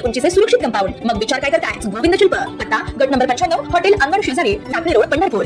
फुटी उंचीचे सुरक्षित कंपाऊंड मग विचार काय करताय? गोविंद शिल्प. पत्ता गट नंबर पंच्याण्णव हॉटेल अंगण शेजारी टाकळी रोड पंढरपूर.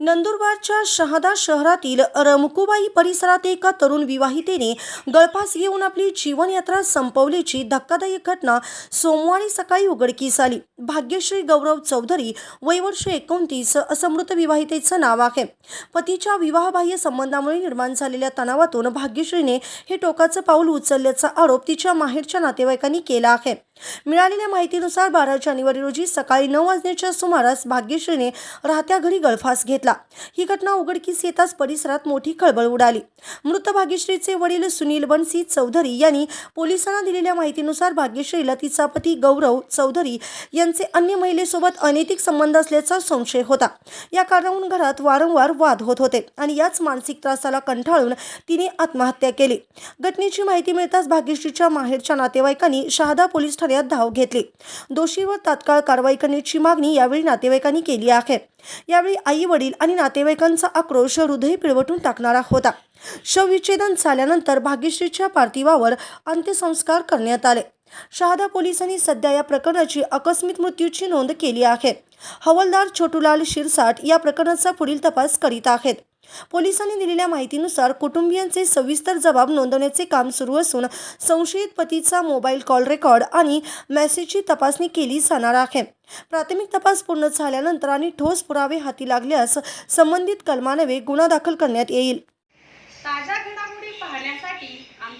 नंदुरबारच्या शहादा शहरातील रमकुबाई परिसरात एका तरुण विवाहितेने गळफास घेऊन आपली जीवनयात्रा संपवल्याची धक्कादायक घटना सोमवारी सकाळी उघडकीस आली. भाग्यश्री गौरव चौधरी वय वर्ष एकोणतीस असं मृत विवाहितेचं नाव आहे. पतीच्या विवाहबाह्य संबंधामुळे निर्माण झालेल्या तणावातून भाग्यश्रीने हे टोकाचं पाऊल उचलल्याचा आरोप तिच्या माहेरच्या नातेवाईकांनी केला आहे. मिळालेल्या माहितीनुसार बारा जानेवारी रोजी सकाळी नऊ वाजण्याच्या सुमारास भाग्यश्रीने राहत्या घरी गळफास घेतला. ही घटना उघडकीस येताच परिसरात मोठी खळबळ उडाली. मृत भाग्यश्रीचे वडील सुनील बनसी चौधरी यांनी पोलिसांना दिलेल्या माहितीनुसार भाग्यश्रीला तिचा पती गौरव चौधरी यांचे अन्य महिलेसोबत अनैतिक संबंध असल्याचा संशय होता. या कारणावरून घरात वारंवार वाद होत होते आणि याच मानसिक त्रासाला कंटाळून तिने आत्महत्या केली. घटनेची माहिती मिळताच भाग्यश्रीच्या माहेरच्या नातेवाईकांनी शहादा पोलीस ठाण्यात धाव घेतली. दोषीवर तात्काळ कारवाई करण्याची मागणी यावेळी नातेवाईकांनी केली आहे. यावेळी आई वडील आणि नातेवाईकांचा आक्रोश हृदय पिळवटून टाकणारा होता. शवविच्छेदन झाल्यानंतर भाग्यश्रीच्या पार्थिवावर अंत्यसंस्कार करण्यात आले. शहादा पोलिसांनी सध्या या प्रकरणाची आकस्मिक मृत्यूची नोंद केली आहे. हवालदार छोटूलाल शिरसाट या प्रकरणाचा पुढील तपास करीत आहेत. पोलिसांनी दिलेल्या माहितीनुसार कुटुंबियांचे सविस्तर जबाब नोंदवण्याचे काम सुरू असून संशयित पतीचा मोबाईल कॉल रेकॉर्ड आणि मेसेजची तपासणी केली जाणार आहे. प्राथमिक तपास पूर्ण झाल्यानंतर आणि ठोस पुरावे हाती लागल्यास संबंधित कलमानवे गुन्हा दाखल करण्यात येईल.